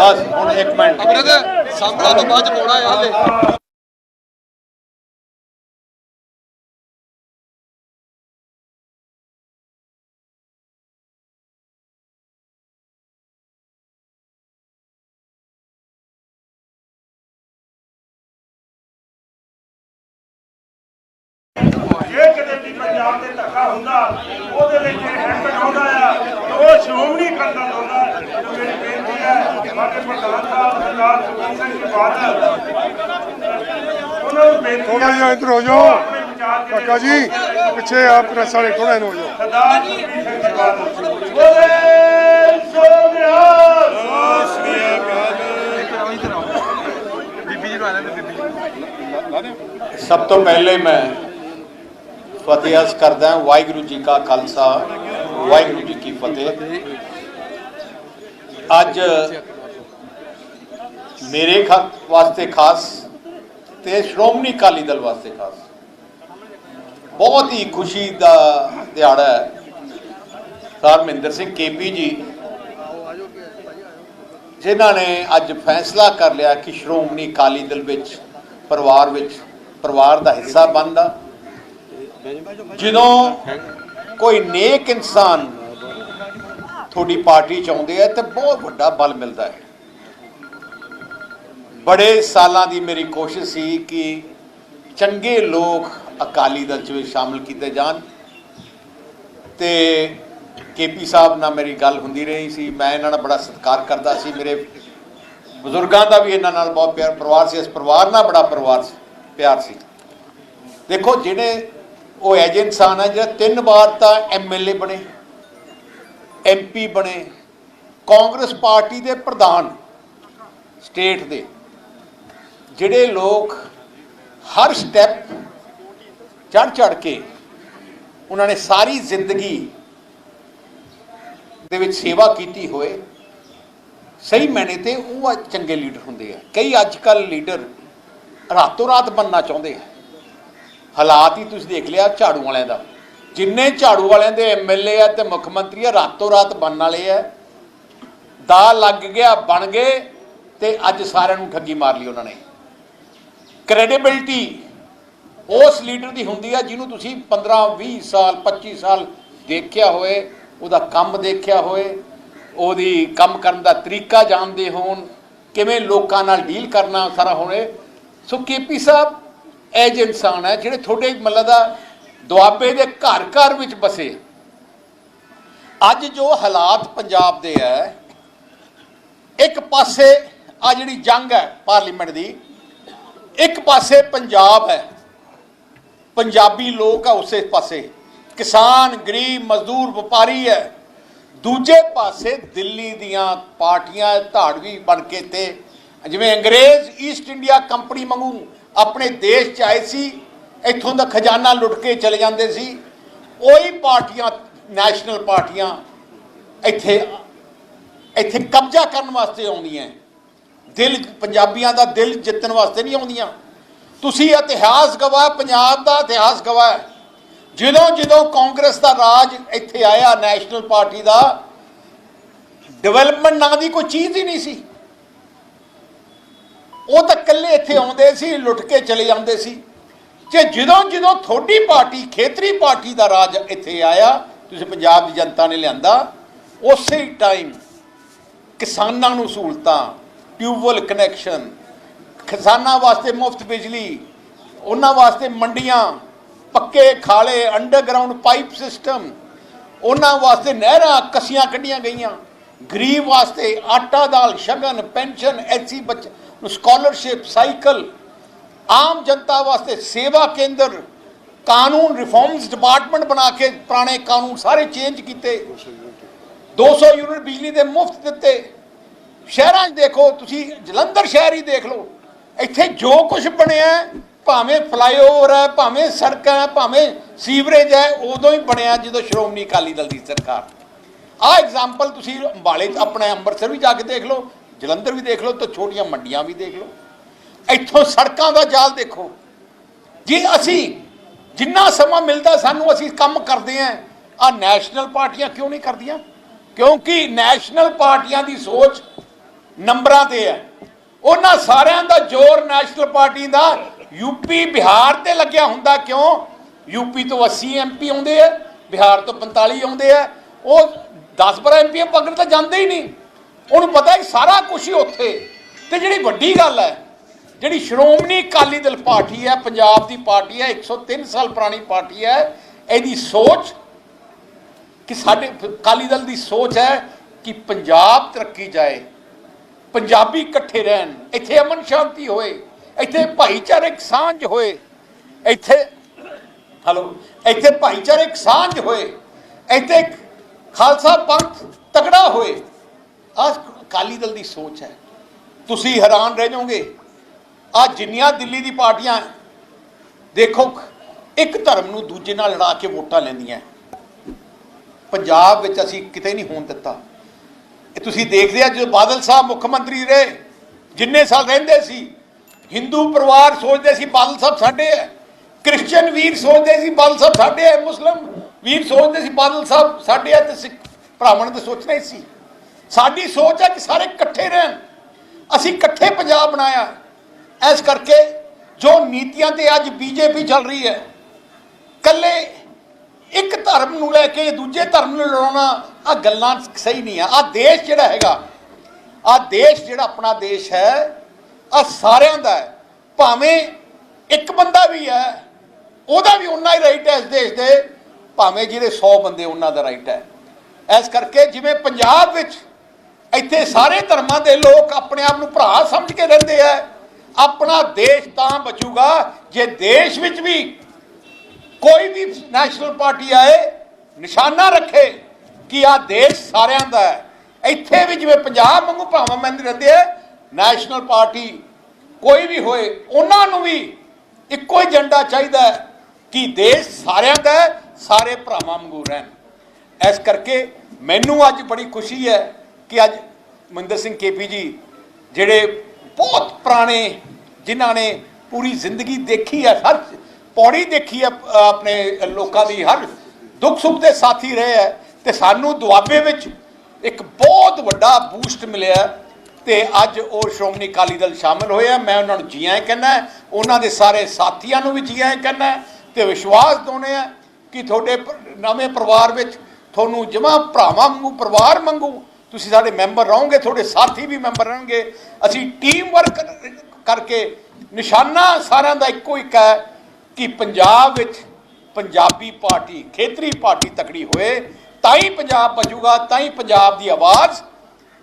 Speaker 5: ਬਸ ਹੁਣ ਇੱਕ ਮਿੰਟ। ਅਮਰਦ ਸੰਭਲਾ ਤੋਂ ਬਾਅਦ ਚ ਪਾਉਣਾ ਹੈ ਹਾਲੇ
Speaker 2: ਜੇ ਕਿਤੇ ਵੀ ਪੰਜਾਬ ਦੇ ਧੱਕਾ ਹੁੰਦਾ ਉਹਦੇ ਲਈ ਜੇ ਹੈਂਡ ਆਉਂਦਾ ਆ ਤਾਂ ਉਹ ਸ਼੍ਰੋਮਣੀ ਕਰਦਾ ਹੁੰਦਾ ਤਾਂ ਮੇਰੀ ਬੇਨਤੀ ਹੈ ਸਾਡੇ ਪ੍ਰਧਾਨ ਸਾਹਿਬ ਸਰਦਾਰ ਸੁਖਬੀਰ ਸਿੰਘ ਜੀ ਬਾਦਲ ਉਹਨਾਂ ਨੂੰ ਬੇਨਤੀ
Speaker 4: ਥੋੜਾ
Speaker 2: ਹੈ
Speaker 4: ਜਿਹਾ ਇੱਧਰ ਹੋ ਜਾਓ
Speaker 2: ਆਪਣੇ ਵਿਚਾਰ ਜਿਹੜੇ
Speaker 4: ਕਾਕਾ ਜੀ ਪਿੱਛੇ ਆ ਪ੍ਰੈਸ ਵਾਲੇ ਥੋੜਾ ਇਹਨੂੰ ਹੋ ਜਾਓ।
Speaker 2: ਸਰਦਾਰ ਸੁਖਬੀਰ ਸਿੰਘ
Speaker 7: ਸਭ ਤੋਂ ਪਹਿਲੇ ਮੈਂ ਫਤਿਹ ਅਰਜ਼ ਕਰਦਾ ਵਾਹਿਗੁਰੂ ਜੀ ਕਾ ਖਾਲਸਾ, ਵਾਹਿਗੁਰੂ ਜੀ ਕੀ ਫਤਿਹ। ਅੱਜ ਮੇਰੇ ਵਾਸਤੇ ਖਾਸ ਤੇ ਸ਼੍ਰੋਮਣੀ ਅਕਾਲੀ ਦਲ ਵਾਸਤੇ ਖਾਸ। ਬਹੁਤ ਹੀ ਖੁਸ਼ੀ ਦਾ ਦਿਹਾੜਾ ਹੈ। ਸਰ ਮਹਿੰਦਰ ਸਿੰਘ ਕੇਪੀ ਜੀ, ਜਿਨ੍ਹਾਂ ਨੇ ਅੱਜ ਫੈਸਲਾ ਕਰ ਲਿਆ ਕਿ ਸ਼੍ਰੋਮਣੀ ਅਕਾਲੀ ਦਲ ਵਿੱਚ, ਪਰਿਵਾਰ ਵਿੱਚ, ਪਰਿਵਾਰ ਦਾ ਹਿੱਸਾ ਬਣਦਾ। ਜਦੋਂ ਕੋਈ ਨੇਕ ਇਨਸਾਨ ਤੁਹਾਡੀ ਪਾਰਟੀ ਚ ਆਉਂਦੇ ਆ ਤੇ ਬਹੁਤ ਵੱਡਾ ਬਲ ਮਿਲਦਾ ਹੈ। ਬੜੇ ਸਾਲਾਂ ਦੀ ਮੇਰੀ ਕੋਸ਼ਿਸ਼ ਸੀ ਕਿ ਚੰਗੇ ਲੋਕ ਅਕਾਲੀ ਦਲ ਚ ਵੀ ਸ਼ਾਮਲ ਕੀਤੇ ਜਾਣ। ਤੇ ਕੇਪੀ ਸਾਹਿਬ ਨਾਲ ਮੇਰੀ ਗੱਲ ਹੁੰਦੀ ਰਹੀ ਸੀ। ਮੈਂ ਇਹਨਾਂ ਨਾਲ ਬੜਾ ਸਤਿਕਾਰ ਕਰਦਾ ਸੀ। ਮੇਰੇ ਬਜ਼ੁਰਗਾਂ ਦਾ ਵੀ ਇਹਨਾਂ ਨਾਲ ਬਹੁਤ ਪਿਆਰ ਪਰਿਵਾਰ ਸੀ। ਇਸ ਪਰਿਵਾਰ ਨਾਲ ਬੜਾ ਪਰਿਵਾਰ ਸੀ, ਪਿਆਰ ਸੀ। ਦੇਖੋ, ਜਿਹੜੇ ਉਹ ਐਜੇ ਇਨਸਾਨ ਆ, ਜਿਹੜਾ ਤਿੰਨ ਵਾਰ ਤਾਂ ਐਮਐਲਏ ਬਣੇ ਐਮਪੀ ਬਣੇ, ਕਾਂਗਰਸ ਪਾਰਟੀ ਦੇ ਪ੍ਰਧਾਨ ਸਟੇਟ ਦੇ, ਜਿਹੜੇ ਲੋਕ ਹਰ ਸਟੈਪ ਚੜ ਚੜ ਕੇ ਉਹਨਾਂ ਨੇ ਸਾਰੀ ਜ਼ਿੰਦਗੀ ਦੇ ਵਿੱਚ ਸੇਵਾ ਕੀਤੀ ਹੋਏ। ਸਹੀ ਮੈਨੇ ਤੇ ਉਹ ਚੰਗੇ ਲੀਡਰ ਹੁੰਦੇ ਆ। ਕਈ ਅੱਜ ਕੱਲ ਲੀਡਰ ਰਾਤੋਂ ਰਾਤ ਬੰਨਣਾ ਚਾਹੁੰਦੇ ਆ। ਹਾਲਾਤ ਹੀ ਤੁਸੀਂ ਦੇਖ ਲਿਆ ਝਾੜੂ ਵਾਲਿਆਂ ਦਾ। ਜਿੰਨੇ ਝਾੜੂ ਵਾਲਿਆਂ ਦੇ ਐਮਐਲਏ ਆ ਤੇ ਮੁੱਖ ਮੰਤਰੀ ਆ, ਰਾਤੋਂ ਰਾਤ ਬਣਨ ਵਾਲੇ ਆ। ਦਾ ਲੱਗ ਗਿਆ, ਬਣ ਗਏ ਤੇ ਅੱਜ ਸਾਰਿਆਂ ਨੂੰ ਠੱਗੀ ਮਾਰ ਲਈ ਉਹਨਾਂ ਨੇ। ਕ੍ਰੈਡੀਬਿਲਟੀ ਉਸ ਲੀਡਰ ਦੀ ਹੁੰਦੀ ਆ ਜਿਹਨੂੰ ਤੁਸੀਂ 15 20 ਸਾਲ 25 ਸਾਲ ਦੇਖਿਆ ਹੋਏ ਉਹਦਾ ਕੰਮ ਦੇਖਿਆ ਹੋਏ ਉਹਦੀ ਕੰਮ ਕਰਨ ਦਾ ਤਰੀਕਾ ਜਾਣਦੇ ਹੋਣ, ਕਿਵੇਂ ਲੋਕਾਂ ਨਾਲ ਡੀਲ ਕਰਨਾ ਸਾਰਾ ਹੋਣੇ ਸੋ ਕੇਪੀ ਸਾਹਿਬ, ਇਹ ਇਨਸਾਨ ਹੈ, ਜਿਹੜੇ ਤੁਹਾਡੇ ਮਤਲਬ ਦਾ ਦੁਆਬੇ ਦੇ ਘਰ ਘਰ ਵਿੱਚ ਬਸੇ, ਅੱਜ ਜੋ ਹਾਲਾਤ ਪੰਜਾਬ ਦੇ ਹੈ, ਇੱਕ ਪਾਸੇ ਆ ਜਿਹੜੀ ਜੰਗ ਹੈ ਪਾਰਲੀਮੈਂਟ ਦੀ, ਇੱਕ ਪਾਸੇ ਪੰਜਾਬ ਹੈ। ਪੰਜਾਬੀ ਲੋਕ ਆ ਉਸੇ ਪਾਸੇ। ਕਿਸਾਨ, ਗਰੀਬ, ਮਜ਼ਦੂਰ, ਵਪਾਰੀ ਹੈ। ਦੂਜੇ ਪਾਸੇ ਦਿੱਲੀ ਦੀਆਂ ਪਾਰਟੀਆਂ ਧਾੜਵੀ ਬਣ ਕੇ ਤੇ ਜਿਵੇਂ ਅੰਗਰੇਜ਼ ਈਸਟ ਇੰਡੀਆ ਕੰਪਨੀ ਵਾਂਗੂ ਆਪਣੇ ਦੇਸ਼ ਚ ਆਏ ਸੀ, ਇੱਥੋਂ ਦਾ ਖਜ਼ਾਨਾ ਲੁੱਟ ਕੇ ਚਲੇ ਜਾਂਦੇ ਸੀ। ਉਹੀ ਪਾਰਟੀਆਂ, ਨੈਸ਼ਨਲ ਪਾਰਟੀਆਂ ਇੱਥੇ ਇੱਥੇ ਕਬਜ਼ਾ ਕਰਨ ਵਾਸਤੇ ਆਉਂਦੀਆਂ। ਦਿਲ ਪੰਜਾਬੀਆਂ ਦਾ ਦਿਲ ਜਿੱਤਣ ਵਾਸਤੇ ਨਹੀਂ ਆਉਂਦੀਆਂ। ਤੁਸੀਂ ਇਤਿਹਾਸ ਗਵਾਹ, ਪੰਜਾਬ ਦਾ ਇਤਿਹਾਸ ਗਵਾਹ ਜਦੋਂ ਜਦੋਂ ਕਾਂਗਰਸ ਦਾ ਰਾਜ ਇੱਥੇ ਆਇਆ, ਨੈਸ਼ਨਲ ਪਾਰਟੀ ਦਾ, ਡਿਵੈਲਪਮੈਂਟ ਨਾਂ ਦੀ ਕੋਈ ਚੀਜ਼ ਹੀ ਨਹੀਂ ਸੀ। ਉਹ ਤਾਂ ਇਕੱਲੇ ਇੱਥੇ ਆਉਂਦੇ ਸੀ, ਲੁੱਟ ਕੇ ਚਲੇ ਜਾਂਦੇ ਸੀ। ਕਿ ਜਦੋਂ ਜਦੋਂ ਥੋੜੀ ਪਾਰਟੀ, ਖੇਤਰੀ ਪਾਰਟੀ ਦਾ ਰਾਜ ਇੱਥੇ ਆਇਆ, ਤੁਸੀਂ ਪੰਜਾਬ ਦੀ ਜਨਤਾ ਨੇ ਲਿਆਂਦਾ, ਉਸੇ ਟਾਈਮ ਕਿਸਾਨਾਂ ਨੂੰ ਸਹੂਲਤਾਂ, ਟਿਊਬਵੈਲ ਕਨੈਕਸ਼ਨ ਕਿਸਾਨਾਂ ਵਾਸਤੇ ਮੁਫਤ ਬਿਜਲੀ, ਉਹਨਾਂ ਵਾਸਤੇ ਮੰਡੀਆਂ, ਪੱਕੇ ਖਾਲੇ ਅੰਡਰਗਰਾਉਂਡ ਪਾਈਪ ਸਿਸਟਮ ਉਹਨਾਂ ਵਾਸਤੇ ਨਹਿਰਾਂ ਕੱਸੀਆਂ ਕੱਢੀਆਂ ਗਈਆਂ। ਗਰੀਬ ਵਾਸਤੇ ਆਟਾ ਦਾਲ, ਸ਼ਗਨ, ਪੈਨਸ਼ਨ ਐਸੀ ਬੱਚ, ਨੂੰ ਸਕਾਲਰਸ਼ਿਪ ਸਾਈਕਲ ਆਮ ਜਨਤਾ ਵਾਸਤੇ ਸੇਵਾ ਕੇਂਦਰ, ਕਾਨੂੰਨ ਰਿਫਾਰਮਸ ਡਿਪਾਰਟਮੈਂਟ ਬਣਾ ਕੇ ਪੁਰਾਣੇ ਕਾਨੂੰਨ ਸਾਰੇ ਚੇਂਜ ਕੀਤੇ। 200 ਯੂਨਿਟ ਬਿਜਲੀ ਦੇ ਮੁਫਤ ਦਿੱਤੇ। ਸ਼ਹਿਰਾਂ 'ਚ ਦੇਖੋ, ਤੁਸੀਂ ਜਲੰਧਰ ਸ਼ਹਿਰ ਹੀ ਦੇਖ ਲਓ। ਇੱਥੇ ਜੋ ਕੁਝ ਬਣਿਆ ਭਾਵੇਂ ਫਲਾਈਓਵਰ ਹੈ, ਭਾਵੇਂ ਸੜਕਾਂ ਹੈ, ਭਾਵੇਂ ਸੀਵਰੇਜ ਹੈ, ਉਦੋਂ ਹੀ ਬਣਿਆ ਜਦੋਂ ਸ਼੍ਰੋਮਣੀ ਅਕਾਲੀ ਦਲ ਦੀ ਸਰਕਾਰ। ਆਹ ਐਗਜ਼ਾਮਪਲ ਤੁਸੀਂ ਅੰਬਾਲੇ ਆਪਣੇ ਅੰਮ੍ਰਿਤਸਰ ਵੀ ਜਾ ਕੇ ਦੇਖ ਲਓ, ਜਲੰਧਰ ਵੀ ਦੇਖ ਲਓ, ਤੇ ਛੋਟੀਆਂ ਮੰਡੀਆਂ ਵੀ ਦੇਖ ਲਓ। ਇੱਥੋਂ ਸੜਕਾਂ ਦਾ ਜਾਲ ਦੇਖੋ। ਜੇ ਅਸੀਂ ਜਿੰਨਾ ਸਮਾਂ ਮਿਲਦਾ ਸਾਨੂੰ ਅਸੀਂ ਕੰਮ ਕਰਦੇ ਆਂ ਆ ਨੈਸ਼ਨਲ ਪਾਰਟੀਆਂ ਕਿਉਂ ਨਹੀਂ ਕਰਦੀਆਂ? ਕਿਉਂਕਿ ਨੈਸ਼ਨਲ ਪਾਰਟੀਆਂ ਦੀ ਸੋਚ ਨੰਬਰਾਂ ਤੇ ਹੈ। ਉਹਨਾਂ ਸਾਰਿਆਂ ਦਾ ਜ਼ੋਰ ਨੈਸ਼ਨਲ ਪਾਰਟੀ ਦਾ ਯੂਪੀ, ਬਿਹਾਰ ਤੇ ਲੱਗਿਆ ਹੁੰਦਾ ਕਿਉਂ? ਯੂਪੀ ਤੋਂ 80 ਐਮਪੀ ਆਉਂਦੇ ਆ, ਬਿਹਾਰ ਤੋਂ 45 ਆਉਂਦੇ ਆ। ਉਹ 10 12 ਐਮਪੀ ਪਕੜ ਤਾਂ ਜਾਂਦੇ ਹੀ ਨਹੀਂ। ਉਹਨੂੰ ਪਤਾ ਹੈ ਸਾਰਾ ਕੁਝ ਹੀ ਉੱਥੇ। ਤੇ ਜਿਹੜੀ ਵੱਡੀ ਗੱਲ ਹੈ, ਜਿਹੜੀ ਸ਼੍ਰੋਮਣੀ ਅਕਾਲੀ ਦਲ ਪਾਰਟੀ ਹੈ, ਪੰਜਾਬ ਦੀ ਪਾਰਟੀ ਹੈ 103 ਸਾਲ ਪੁਰਾਣੀ ਪਾਰਟੀ ਹੈ, ਇਹਦੀ ਸੋਚ ਕਿ ਸਾਡੇ ਅਕਾਲੀ ਦਲ ਦੀ ਸੋਚ ਹੈ ਕਿ ਪੰਜਾਬ ਤਰੱਕੀ ਜਾਏ। ਪੰਜਾਬੀ ਇਕੱਠੇ ਰਹਿਣ, ਇੱਥੇ ਅਮਨ ਸ਼ਾਂਤੀ ਹੋਏ, ਇੱਥੇ ਭਾਈਚਾਰਕ ਸਾਂਝ ਹੋਏ, ਇੱਥੇ, ਹਲੋ, ਇੱਥੇ ਭਾਈਚਾਰਕ ਸਾਂਝ ਹੋਏ, ਇੱਥੇ ਖਾਲਸਾ ਪੰਥ ਤਕੜਾ ਹੋਏ। ਆਹ ਅਕਾਲੀ ਦਲ ਦੀ ਸੋਚ ਹੈ। ਤੁਸੀਂ ਹੈਰਾਨ ਰਹਿ ਜਾਓਗੇ। ਆ ਜਿੰਨੀਆਂ ਦਿੱਲੀ ਦੀ ਪਾਰਟੀਆਂ ਦੇਖੋ, ਇੱਕ ਧਰਮ ਨੂੰ ਦੂਜੇ ਨਾਲ ਲੜਾ ਕੇ ਵੋਟਾਂ ਲੈਂਦੀਆਂ। ਪੰਜਾਬ ਵਿੱਚ ਅਸੀਂ ਕਿਤੇ ਨਹੀਂ ਹੋਣ ਦਿੱਤਾ। ਇਹ ਤੁਸੀਂ ਦੇਖਦੇ ਆ ਜਦੋਂ ਬਾਦਲ ਸਾਹਿਬ ਮੁੱਖ ਮੰਤਰੀ ਰਹੇ, ਜਿੰਨੇ ਸਾਲ ਰਹਿੰਦੇ ਸੀ, ਹਿੰਦੂ ਪਰਿਵਾਰ ਸੋਚਦੇ ਸੀ ਬਾਦਲ ਸਾਹਿਬ ਸਾਡੇ ਹੈ ਕ੍ਰਿਸਚੀਅਨ ਵੀਰ ਸੋਚਦੇ ਸੀ ਬਾਦਲ ਸਾਹਿਬ ਸਾਡੇ ਹੈ, ਮੁਸਲਮ ਵੀਰ ਸੋਚਦੇ ਸੀ ਬਾਦਲ ਸਾਹਿਬ ਸਾਡੇ ਹੈ ਤੇ ਸਿੱਖ ਭਰਾਵਾਂ ਨੇ ਸੋਚਣਾ ਹੀ ਸੀ। ਸਾਡੀ ਸੋਚ ਹੈ ਕਿ ਸਾਰੇ ਇਕੱਠੇ ਰਹਿਣ। ਅਸੀਂ ਇਕੱਠੇ ਪੰਜਾਬ ਬਣਾਇਆ। ਇਸ ਕਰਕੇ ਜੋ ਨੀਤੀਆਂ ਤੇ ਅੱਜ ਬੀਜੇਪੀ ਚੱਲ ਰਹੀ ਹੈ ਕੱਲੇ ਇੱਕ ਧਰਮ ਨੂੰ ਲੈ ਕੇ ਦੂਜੇ ਧਰਮ ਨੂੰ ਲੜਾਉਣਾ ਆ ਗੱਲਾਂ ਸਹੀ ਨਹੀਂ ਆ। ਆ ਦੇਸ਼ ਜਿਹੜਾ ਹੈਗਾ, ਆ ਦੇਸ਼ ਜਿਹੜਾ ਆਪਣਾ ਦੇਸ਼ ਹੈ, ਆ ਸਾਰਿਆਂ ਦਾ ਹੈ। ਭਾਵੇਂ ਇੱਕ ਬੰਦਾ ਵੀ ਹੈ, ਉਹਦਾ ਵੀ ਉਨਾ ਹੀ ਰਾਈਟ ਹੈ ਇਸ ਦੇਸ਼ ਦੇ। ਭਾਵੇਂ ਜਿਹੜੇ 100 ਬੰਦੇ ਉਹਨਾਂ ਦਾ ਰਾਈਟ ਹੈ। ਇਸ ਕਰਕੇ ਜਿਵੇਂ ਪੰਜਾਬ ਵਿੱਚ ਇੱਥੇ ਸਾਰੇ ਧਰਮਾਂ ਦੇ ਲੋਕ ਆਪਣੇ ਆਪ ਨੂੰ ਭਰਾ ਸਮਝ ਕੇ ਰਹਿੰਦੇ ਆ, ਆਪਣਾ ਦੇਸ਼ ਤਾਂ ਬਚੂਗਾ। ਜੇ ਦੇਸ਼ ਵਿੱਚ ਵੀ ਕੋਈ ਵੀ ਨੈਸ਼ਨਲ ਪਾਰਟੀ ਆਏ, ਨਿਸ਼ਾਨਾ ਰੱਖੇ ਕਿ ਆ ਦੇਸ਼ ਸਾਰਿਆਂ ਦਾ ਹੈ। ਇੱਥੇ ਵੀ ਜਿਵੇਂ ਪੰਜਾਬ ਵਾਂਗੂ ਭਾਵਾਂ ਮੰਦ ਰਹਿੰਦੇ ਆ ਨੈਸ਼ਨਲ ਪਾਰਟੀ ਕੋਈ ਵੀ ਹੋਏ, ਉਹਨਾਂ ਨੂੰ ਵੀ ਇੱਕੋ ਹੀ ਏਜੰਡਾ ਚਾਹੀਦਾ ਕਿ ਦੇਸ਼ ਸਾਰਿਆਂ ਦਾ ਸਾਰੇ ਭਰਾਵਾਂ ਵਾਂਗੂ ਰਹਿਣ। ਇਸ ਕਰਕੇ ਮੈਨੂੰ ਅੱਜ ਬੜੀ ਖੁਸ਼ੀ ਹੈ ਕਿ ਅੱਜ ਮਹਿੰਦਰ ਸਿੰਘ ਕੇਪੀ ਜੀ ਜਿਹੜੇ ਬਹੁਤ ਪੁਰਾਣੇ, ਜਿਨ੍ਹਾਂ ਨੇ ਪੂਰੀ ਜ਼ਿੰਦਗੀ ਦੇਖੀ ਹੈ, ਹਰ ਪੌੜੀ ਦੇਖੀ ਹੈ ਆਪਣੇ ਲੋਕਾਂ ਦੀ ਹਰ ਦੁੱਖ ਸੁੱਖ ਦੇ ਸਾਥੀ ਰਹੇ ਹੈ ਤੇ ਸਾਨੂੰ ਦੁਆਬੇ ਵਿੱਚ ਇੱਕ ਬਹੁਤ ਵੱਡਾ ਬੂਸਟ ਮਿਲਿਆ ਤੇ ਅੱਜ ਉਹ ਸ਼੍ਰੋਮਣੀ ਅਕਾਲੀ ਦਲ ਸ਼ਾਮਲ ਹੋਏ ਆ। ਮੈਂ ਉਹਨਾਂ ਨੂੰ ਜੀ ਆਇਆਂ ਕਹਿੰਦਾ ਉਹਨਾਂ ਦੇ ਸਾਰੇ ਸਾਥੀਆਂ ਨੂੰ ਵੀ ਜੀ ਆਇਆਂ ਕਹਿੰਦਾ ਤੇ ਵਿਸ਼ਵਾਸ ਦੋਨੇ ਆ ਕਿ ਤੁਹਾਡੇ ਨਵੇਂ ਪਰਿਵਾਰ ਵਿੱਚ ਤੁਹਾਨੂੰ ਜਮਾ ਭਰਾਵਾਂ ਵਾਂਗੂ, ਪਰਿਵਾਰ ਵਾਂਗੂ ਤੁਸੀਂ ਸਾਡੇ ਮੈਂਬਰ ਰਹੋਗੇ, ਤੁਹਾਡੇ ਸਾਥੀ ਵੀ ਮੈਂਬਰ ਰਹਿਣਗੇ। ਅਸੀਂ ਟੀਮ ਵਰਕ ਕਰਕੇ ਨਿਸ਼ਾਨਾ ਸਾਰਿਆਂ ਦਾ ਇੱਕੋ ਇੱਕ ਹੈ ਕਿ ਪੰਜਾਬ ਵਿੱਚ ਪੰਜਾਬੀ ਪਾਰਟੀ ਖੇਤਰੀ ਪਾਰਟੀ ਤਕੜੀ ਹੋਏ। ਤਾਂ ਹੀ ਪੰਜਾਬ ਬਚੂਗਾ ਤਾਂ ਹੀ ਪੰਜਾਬ ਦੀ ਆਵਾਜ਼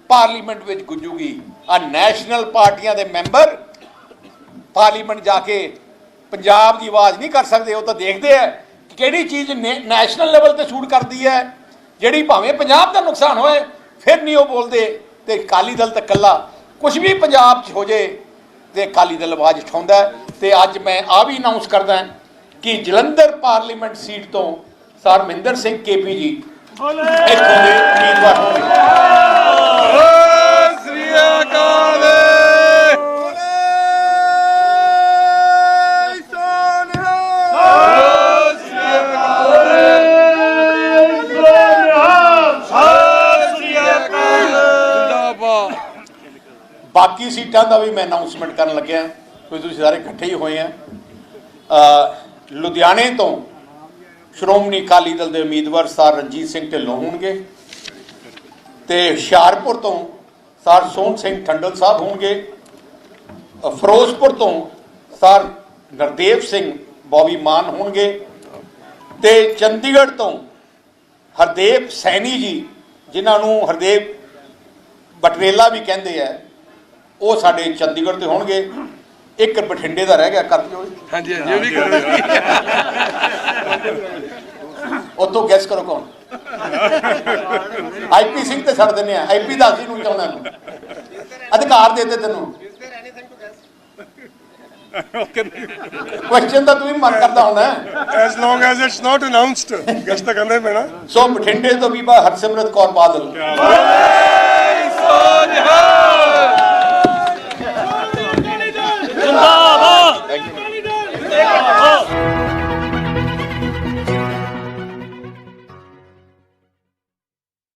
Speaker 7: ਪਾਰਲੀਮੈਂਟ ਵਿੱਚ ਗੁੰਜੂਗੀ ਆ ਨੈਸ਼ਨਲ ਪਾਰਟੀਆਂ ਦੇ ਮੈਂਬਰ ਪਾਰਲੀਮੈਂਟ ਜਾ ਕੇ ਪੰਜਾਬ ਦੀ ਆਵਾਜ਼ ਨਹੀਂ ਕਰ ਸਕਦੇ, ਉਹ ਤਾਂ ਦੇਖਦੇ ਆ ਕਿਹੜੀ ਚੀਜ਼ ਨੇ- ਨੈਸ਼ਨਲ ਲੈਵਲ ਤੇ ਸੂਟ ਕਰਦੀ ਹੈ, ਜਿਹੜੀ ਭਾਵੇਂ ਪੰਜਾਬ ਦਾ ਨੁਕਸਾਨ ਹੋਏ, ਫਿਰ ਨਹੀਂ ਉਹ ਬੋਲਦੇ ਤੇ ਅਕਾਲੀ ਦਲ ਤਾਂ ਕੱਲਾ ਕੁਝ ਵੀ ਪੰਜਾਬ 'ਚ ਹੋ ਜੇ ਤੇ ਅਕਾਲੀ ਦਲ ਆਵਾਜ਼ ਉਠਾਉਂਦਾ ਹੈ। ਤੇ ਅੱਜ ਮੈਂ ਆ ਵੀ ਅਨਾਉਂਸ ਕਰਦਾ ਕਿ ਜਲੰਧਰ ਪਾਰਲੀਮੈਂਟ ਸੀਟ ਤੋਂ ਸਰ ਮਹਿੰਦਰ ਸਿੰਘ ਕੇਪੀ ਜੀ ਇੱਥੋਂ ਦੇ ਉਮੀਦਵਾਰ ਹੋਣਗੇ
Speaker 4: ਸ੍ਰੀ ਅਕਾਲ
Speaker 7: ਬਾਕੀ ਸੀਟਾਂ ਦਾ ਵੀ ਮੈਂ ਅਨਾਉਂਸਮੈਂਟ ਕਰਨ ਲੱਗਿਆ ਕੋਈ ਤੁਸੀਂ ਸਾਰੇ ਇਕੱਠੇ ਹੀ ਹੋਏ ਆ। ਲੁਧਿਆਣੇ ਤੋਂ ਸ਼੍ਰੋਮਣੀ ਅਕਾਲੀ ਦਲ ਦੇ ਉਮੀਦਵਾਰ ਸਰ ਰਣਜੀਤ ਸਿੰਘ ਢਿੱਲੋਂ ਹੋਣਗੇ ਤੇ ਹੁਸ਼ਿਆਰਪੁਰ ਤੋਂ ਸਰ ਸੋਹਣ ਸਿੰਘ ਠੰਡਲ ਸਾਹਿਬ ਹੋਣਗੇ। ਫਿਰੋਜ਼ਪੁਰ ਤੋਂ ਸਰ ਨਰਦੇਵ ਸਿੰਘ ਬੌਬੀ ਮਾਨ ਹੋਣਗੇ ਤੇ ਚੰਡੀਗੜ੍ਹ ਤੋਂ ਹਰਦੇਵ ਸੈਣੀ ਜੀ, ਜਿਨ੍ਹਾਂ ਨੂੰ ਹਰਦੇਵ ਬਟਰੇਲਾ ਵੀ ਕਹਿੰਦੇ ਆ, ਉਹ ਸਾਡੇ ਚੰਡੀਗੜ੍ਹ ਤੇ ਹੋਣਗੇ। ਇੱਕ ਬਠਿੰਡੇ ਦਾ ਰਹਿ ਗਿਆ ਕਰ ਦਿਓ ਜੀ।
Speaker 4: ਹਾਂਜੀ ਹਾਂਜੀ ਉਹ ਵੀ ਕਰੋ
Speaker 7: ਉੱਥੋਂ ਗੈਸ ਕਰੋ ਕੌਣ? ਆਈਪੀ ਸਿੰਘ ਤੇ ਛੱਡ ਦਿੰਨੇ ਆ। ਆਈਪੀ ਦਾ ਅਸੀਂ ਨੂੰ ਚਾਹੁੰਦਾ ਨੂੰ ਅਧਿਕਾਰ ਦੇ ਦੇ ਤੈਨੂੰ। ਕੁਐਸਚਨ ਤਾਂ ਤੂੰ ਵੀ ਮਨ ਕਰਦਾ ਹੋਣਾ
Speaker 1: as long as it's not announced guess ਤਾਂ ਕਰਨਾ ਹੀ ਪੈਣਾ।
Speaker 7: ਸੋ ਬਠਿੰਡੇ ਤੋਂ ਬੀਬਾ ਹਰਸਿਮਰਤ ਕੌਰ ਬਾਦਲ।
Speaker 4: ਸੋਨਿਹਾ 向